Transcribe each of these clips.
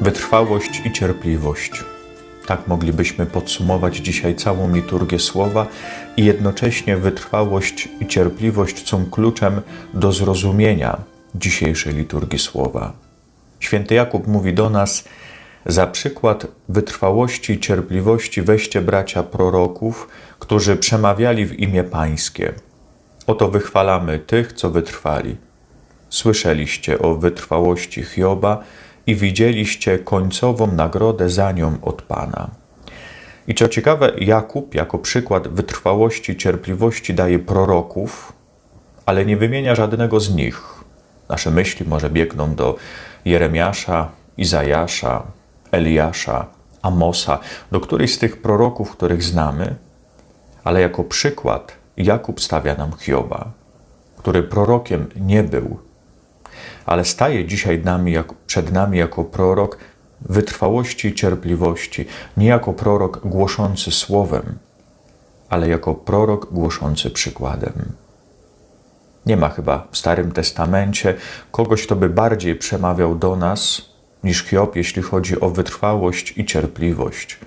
Wytrwałość i cierpliwość. Tak moglibyśmy podsumować dzisiaj całą liturgię słowa i jednocześnie wytrwałość i cierpliwość są kluczem do zrozumienia dzisiejszej liturgii słowa. Święty Jakub mówi do nas: Za przykład wytrwałości i cierpliwości weźcie bracia proroków, którzy przemawiali w imię Pańskie. Oto wychwalamy tych, co wytrwali. Słyszeliście o wytrwałości Hioba i widzieliście końcową nagrodę za nią od Pana. I co ciekawe, Jakub jako przykład wytrwałości cierpliwości daje proroków, ale nie wymienia żadnego z nich. Nasze myśli może biegną do Jeremiasza, Izajasza, Eliasza, Amosa, do którychś z tych proroków, których znamy, ale jako przykład Jakub stawia nam Hioba, który prorokiem nie był, ale staje dzisiaj nami, jak, przed nami jako prorok wytrwałości i cierpliwości, nie jako prorok głoszący słowem, ale jako prorok głoszący przykładem. Nie ma chyba w Starym Testamencie kogoś, kto by bardziej przemawiał do nas niż Hiob, jeśli chodzi o wytrwałość i cierpliwość.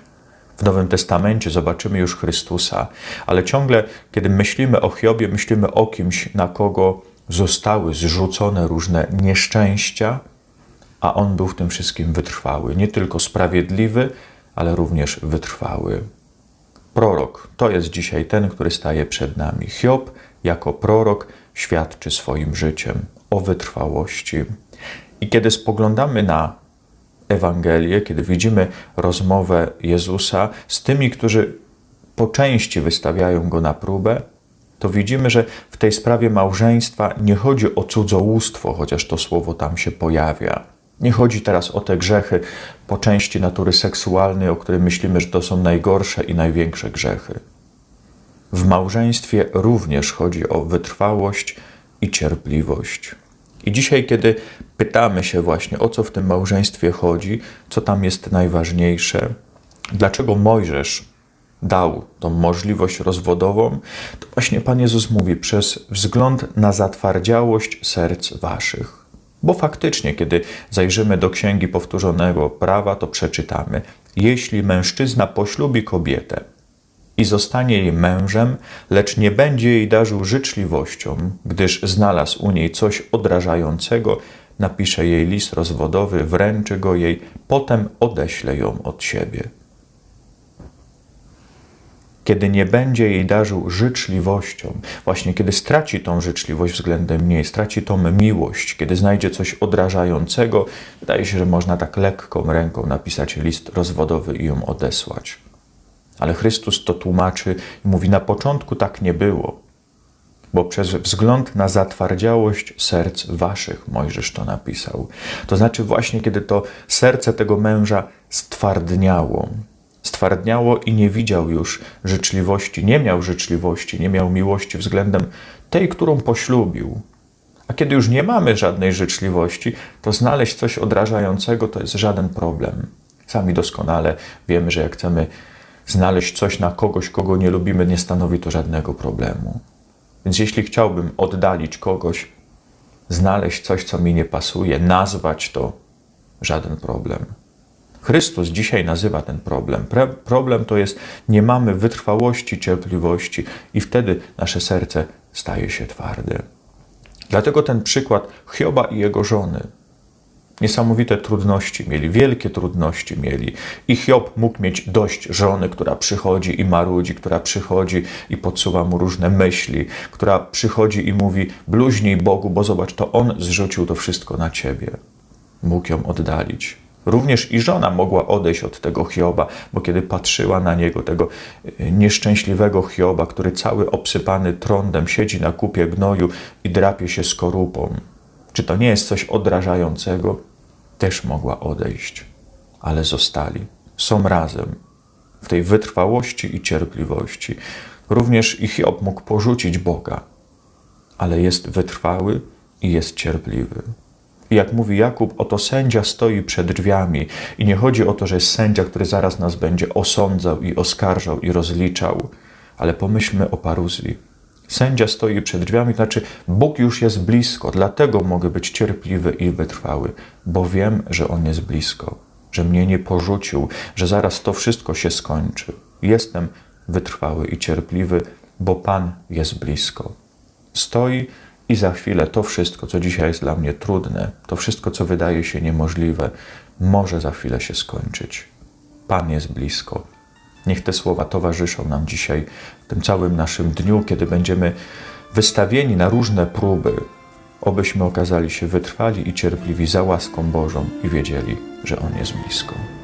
W Nowym Testamencie zobaczymy już Chrystusa, ale ciągle, kiedy myślimy o Hiobie, myślimy o kimś, na kogo zostały zrzucone różne nieszczęścia, a on był w tym wszystkim wytrwały. Nie tylko sprawiedliwy, ale również wytrwały. Prorok to jest dzisiaj ten, który staje przed nami. Hiob jako prorok świadczy swoim życiem o wytrwałości. I kiedy spoglądamy na Ewangelię, kiedy widzimy rozmowę Jezusa z tymi, którzy po części wystawiają go na próbę, to widzimy, że w tej sprawie małżeństwa nie chodzi o cudzołóstwo, chociaż to słowo tam się pojawia. Nie chodzi teraz o te grzechy po części natury seksualnej, o których myślimy, że to są najgorsze i największe grzechy. W małżeństwie również chodzi o wytrwałość i cierpliwość. I dzisiaj, kiedy pytamy się właśnie, o co w tym małżeństwie chodzi, co tam jest najważniejsze, dlaczego Mojżesz dał tą możliwość rozwodową, to właśnie Pan Jezus mówi przez wzgląd na zatwardziałość serc waszych. Bo faktycznie, kiedy zajrzymy do Księgi Powtórzonego Prawa, to przeczytamy: Jeśli mężczyzna poślubi kobietę i zostanie jej mężem, lecz nie będzie jej darzył życzliwością, gdyż znalazł u niej coś odrażającego, napisze jej list rozwodowy, wręczy go jej, potem odeśle ją od siebie kiedy nie będzie jej darzył życzliwością, właśnie kiedy straci tą życzliwość względem niej, straci tą miłość, kiedy znajdzie coś odrażającego, wydaje się, że można tak lekką ręką napisać list rozwodowy i ją odesłać. Ale Chrystus to tłumaczy i mówi: Na początku tak nie było, bo przez wzgląd na zatwardziałość serc waszych Mojżesz to napisał. To znaczy, właśnie kiedy to serce tego męża stwardniało, stwardniało i nie widział już życzliwości, nie miał życzliwości, nie miał miłości względem tej, którą poślubił. A kiedy już nie mamy żadnej życzliwości, to znaleźć coś odrażającego to jest żaden problem. Sami doskonale wiemy, że jak chcemy znaleźć coś na kogoś, kogo nie lubimy, nie stanowi to żadnego problemu. Więc jeśli chciałbym oddalić kogoś, znaleźć coś, co mi nie pasuje, nazwać to, żaden problem. Chrystus dzisiaj nazywa ten problem. problem to jest, nie mamy wytrwałości, cierpliwości, i wtedy nasze serce staje się twarde. Dlatego ten przykład Hioba i jego żony. Niesamowite trudności mieli, wielkie trudności mieli. I Hiob mógł mieć dość żony, która przychodzi i marudzi, która przychodzi i podsuwa mu różne myśli, która przychodzi i mówi: Bluźnij Bogu, bo zobacz, to on zrzucił to wszystko na ciebie. Mógł ją oddalić. Również i żona mogła odejść od tego Hioba, bo kiedy patrzyła na niego, tego e, nieszczęśliwego Hioba, który cały obsypany trądem siedzi na kupie gnoju i drapie się skorupą, czy to nie jest coś odrażającego, też mogła odejść, ale zostali, są razem w tej wytrwałości i cierpliwości. Również i Hiob mógł porzucić Boga, ale jest wytrwały i jest cierpliwy. I jak mówi Jakub, oto sędzia stoi przed drzwiami. I nie chodzi o to, że jest sędzia, który zaraz nas będzie osądzał i oskarżał i rozliczał, ale pomyślmy o paruzji. Sędzia stoi przed drzwiami, to znaczy Bóg już jest blisko, dlatego mogę być cierpliwy i wytrwały, bo wiem, że On jest blisko. że mnie nie porzucił, że zaraz to wszystko się skończy. Jestem wytrwały i cierpliwy, bo Pan jest blisko. Stoi i za chwilę to wszystko, co dzisiaj jest dla mnie trudne, to wszystko, co wydaje się niemożliwe, może za chwilę się skończyć. Pan jest blisko. Niech te słowa towarzyszą nam dzisiaj, w tym całym naszym dniu, kiedy będziemy wystawieni na różne próby, obyśmy okazali się wytrwali i cierpliwi za łaską Bożą i wiedzieli, że On jest blisko.